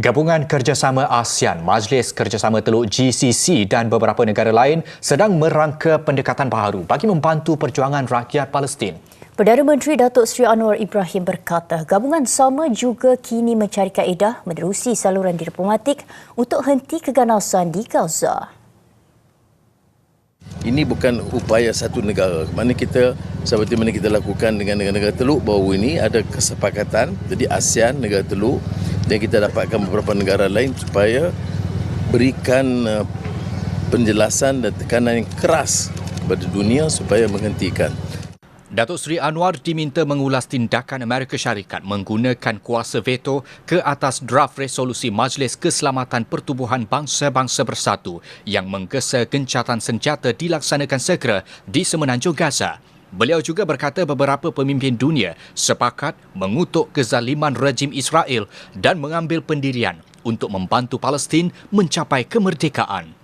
Gabungan Kerjasama ASEAN, Majlis Kerjasama Teluk GCC dan beberapa negara lain sedang merangka pendekatan baharu bagi membantu perjuangan rakyat Palestin. Perdana Menteri Datuk Seri Anwar Ibrahim berkata, gabungan sama juga kini mencari kaedah menerusi saluran diplomatik untuk henti keganasan di Gaza. Ini bukan upaya satu negara. Mana kita seperti mana kita lakukan dengan negara-negara teluk bahawa ini ada kesepakatan jadi ASEAN negara teluk dan kita dapatkan beberapa negara lain supaya berikan uh, penjelasan dan tekanan yang keras kepada dunia supaya menghentikan. Datuk Seri Anwar diminta mengulas tindakan Amerika Syarikat menggunakan kuasa veto ke atas draft resolusi Majlis Keselamatan Pertubuhan Bangsa-Bangsa Bersatu yang menggesa gencatan senjata dilaksanakan segera di semenanjung Gaza. Beliau juga berkata beberapa pemimpin dunia sepakat mengutuk kezaliman rejim Israel dan mengambil pendirian untuk membantu Palestin mencapai kemerdekaan.